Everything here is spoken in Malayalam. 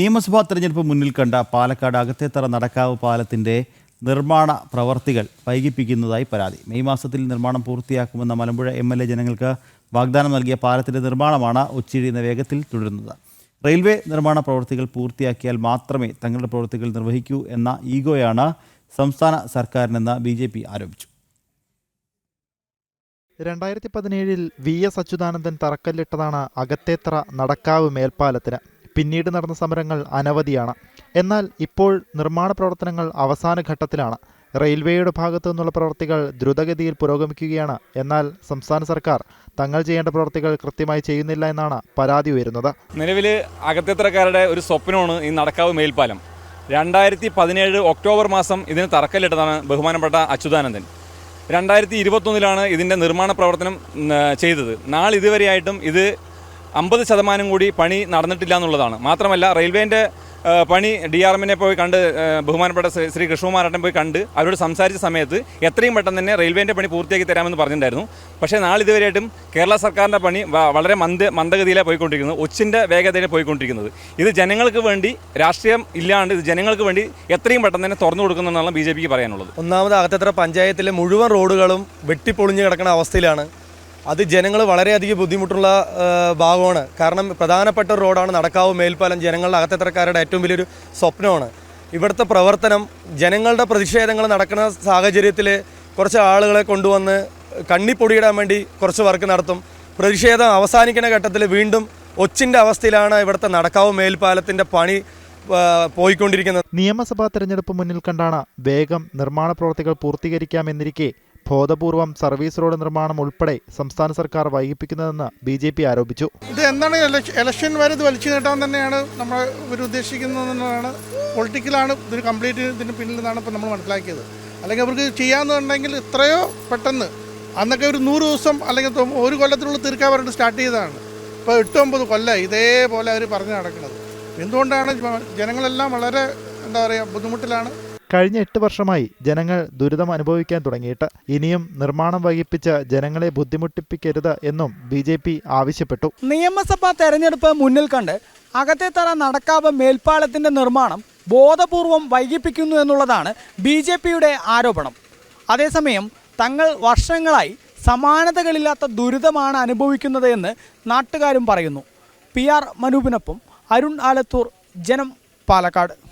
നിയമസഭാ തെരഞ്ഞെടുപ്പ് മുന്നിൽ കണ്ട പാലക്കാട് അകത്തേത്തറ നടക്കാവ് പാലത്തിന്റെ നിർമ്മാണ പ്രവർത്തികൾ വൈകിപ്പിക്കുന്നതായി പരാതി. മെയ് മാസത്തിൽ നിർമ്മാണം പൂർത്തിയാക്കുമെന്ന മലമ്പുഴ എം എൽ എ ജനങ്ങൾക്ക് വാഗ്ദാനം നൽകിയ പാലത്തിന്റെ നിർമ്മാണമാണ് ഉച്ചിഴിയുന്ന വേഗത്തിൽ തുടരുന്നത്. റെയിൽവേ നിർമ്മാണ പ്രവൃത്തികൾ പൂർത്തിയാക്കിയാൽ മാത്രമേ തങ്ങളുടെ പ്രവൃത്തികൾ നിർവഹിക്കൂ എന്ന ഈഗോയാണ് സംസ്ഥാന സർക്കാരിനെന്ന് ബി ജെ പി ആരോപിച്ചു. രണ്ടായിരത്തി പതിനേഴിൽ വി എസ് അച്യുതാനന്ദൻ തറക്കല്ലിട്ടതാണ് അകത്തേത്ര നടക്കാവ് മേൽപ്പാലത്തിന്. പിന്നീട് നടന്ന സമരങ്ങൾ അനവധിയാണ്. എന്നാൽ ഇപ്പോൾ നിർമ്മാണ പ്രവർത്തനങ്ങൾ അവസാന ഘട്ടത്തിലാണ്. റെയിൽവേയുടെ ഭാഗത്തു നിന്നുള്ള പ്രവർത്തികൾ ദ്രുതഗതിയിൽ പുരോഗമിക്കുകയാണ്. എന്നാൽ സംസ്ഥാന സർക്കാർ തങ്ങൾ ചെയ്യേണ്ട പ്രവർത്തികൾ കൃത്യമായി ചെയ്യുന്നില്ല എന്നാണ് പരാതി ഉയരുന്നത്. നിലവിൽ അകത്തേത്തരക്കാരുടെ ഒരു സ്വപ്നമാണ് ഈ നടക്കാവ് മേൽപ്പാലം. രണ്ടായിരത്തി പതിനേഴ് ഒക്ടോബർ മാസം ഇതിന് തറക്കല്ലിട്ടതാണ് ബഹുമാനപ്പെട്ട അച്യുതാനന്ദൻ. രണ്ടായിരത്തി ഇരുപത്തൊന്നിലാണ് ഇതിന്റെ നിർമ്മാണ പ്രവർത്തനം ചെയ്തത്. നാളിതുവരെയായിട്ടും ഇത് അമ്പത് ശതമാനം കൂടി പണി നടന്നിട്ടില്ല എന്നുള്ളതാണ്. മാത്രമല്ല റെയിൽവേന്റെ പണി ഡി ആർ എമ്മിനെ പോയി കണ്ട് ബഹുമാനപ്പെട്ട ശ്രീ- കൃഷ്ണകുമാരട്ടൻ പോയി കണ്ട് അവരോട് സംസാരിച്ച സമയത്ത് എത്രയും പെട്ടെന്ന് തന്നെ റെയിൽവേന്റെ പണി പൂർത്തിയാക്കി തരാമെന്ന് പറഞ്ഞിട്ടുണ്ടായിരുന്നു. പക്ഷേ നാളിതുവരെയായിട്ടും കേരള സർക്കാരിന്റെ പണി വളരെ മന്ദ മന്ദഗതിയിലാണ് പോയിക്കൊണ്ടിരിക്കുന്നത് ഒച്ചിന്റെ വേഗതയിൽ പോയിക്കൊണ്ടിരിക്കുന്നത്. ഇത് ജനങ്ങൾക്ക് വേണ്ടി രാഷ്ട്രീയം ഇല്ലാണ്ട് ഇത് ജനങ്ങൾക്ക് വേണ്ടി എത്രയും പെട്ടെന്ന് തന്നെ തുറന്നു കൊടുക്കുന്നതെന്നാണ് ബി ജെ പിക്ക് പറയാനുള്ളത്. ഒന്നാമത് അകത്തത്ര പഞ്ചായത്തിലെ മുഴുവൻ റോഡുകളും വെട്ടിപ്പൊളിഞ്ഞ് കിടക്കുന്ന അവസ്ഥയിലാണ് അത് ജനങ്ങൾ വളരെയധികം ബുദ്ധിമുട്ടുള്ള ഭാഗമാണ്. കാരണം പ്രധാനപ്പെട്ട റോഡാണ് നടക്കാവ് മേൽപ്പാലം ജനങ്ങളുടെ അകത്തത്രക്കാരുടെ ഏറ്റവും വലിയൊരു സ്വപ്നമാണ്. ഇവിടുത്തെ പ്രവർത്തനം ജനങ്ങളുടെ പ്രതിഷേധങ്ങൾ നടക്കുന്ന സാഹചര്യത്തിൽ കുറച്ച് ആളുകളെ കൊണ്ടുവന്ന് കണ്ണിപ്പൊടിയിടാൻ വേണ്ടി കുറച്ച് വർക്ക് നടത്തും. പ്രതിഷേധം അവസാനിക്കുന്ന ഘട്ടത്തിൽ വീണ്ടും ഒച്ചിന്റെ അവസ്ഥയിലാണ് ഇവിടുത്തെ നടക്കാവ് മേൽപ്പാലത്തിന്റെ പണി പോയിക്കൊണ്ടിരിക്കുന്നത്. നിയമസഭാ തെരഞ്ഞെടുപ്പ് മുന്നിൽ കണ്ടാണ് വേഗം നിർമ്മാണ പ്രവർത്തികൾ പൂർത്തീകരിക്കാമെന്നിരിക്കെ ബോധപൂർവം സർവീസ് റോഡ് നിർമ്മാണം ഉൾപ്പെടെ സംസ്ഥാന സർക്കാർ വൈകിപ്പിക്കുന്നതെന്ന് ബി ജെ പി ആരോപിച്ചു. ഇത് എന്താണ് ഇലക്ഷ- ഇലക്ഷൻ വരെ ഇത് വലിച്ചു നീട്ടാൻ തന്നെയാണ് നമ്മൾ ഇവർ ഉദ്ദേശിക്കുന്നതെന്നാണ് പൊളിറ്റിക്കലാണ് ഇതിന് കംപ്ലീറ്റ് ഇതിന് പിന്നിൽ നിന്നാണ് ഇപ്പോൾ നമ്മൾ മനസ്സിലാക്കിയത്. അല്ലെങ്കിൽ അവർക്ക് ചെയ്യാമെന്നുണ്ടെങ്കിൽ ഇത്രയോ പെട്ടെന്ന് അന്നൊക്കെ ഒരു നൂറ് ദിവസം അല്ലെങ്കിൽ ഒരു കൊല്ലത്തിനുള്ളിൽ തീർക്കാൻ പറഞ്ഞിട്ട് സ്റ്റാർട്ട് ചെയ്തതാണ്. ഇപ്പോൾ എട്ടൊമ്പത് കൊല്ലം ഇതേപോലെ അവർ പറഞ്ഞു നടക്കുന്നത്. എന്തുകൊണ്ടാണ് ജനങ്ങളെല്ലാം വളരെ എന്താ പറയുക ബുദ്ധിമുട്ടിലാണ്. കഴിഞ്ഞ എട്ട് വർഷമായി ജനങ്ങൾ ദുരിതം അനുഭവിക്കാൻ തുടങ്ങിയിട്ട്. ഇനിയും നിർമ്മാണം വൈകിപ്പിച്ച് ജനങ്ങളെ ബുദ്ധിമുട്ടിപ്പിക്കരുത് എന്നും ബി ജെ പി ആവശ്യപ്പെട്ടു. നിയമസഭാ തെരഞ്ഞെടുപ്പ് മുന്നിൽ കണ്ട് അകത്തെ തറ നടക്കാവ് മേൽപ്പാലത്തിന്റെ നിർമ്മാണം ബോധപൂർവം വൈകിപ്പിക്കുന്നു എന്നുള്ളതാണ് ബി ജെ പിയുടെ ആരോപണം. അതേസമയം തങ്ങൾ വർഷങ്ങളായി സമാനതകളില്ലാത്ത ദുരിതമാണ് അനുഭവിക്കുന്നത് എന്ന് നാട്ടുകാരും പറയുന്നു. പി ആർ മനൂപിനൊപ്പം അരുൺ ആലത്തൂർ ജനം പാലക്കാട്.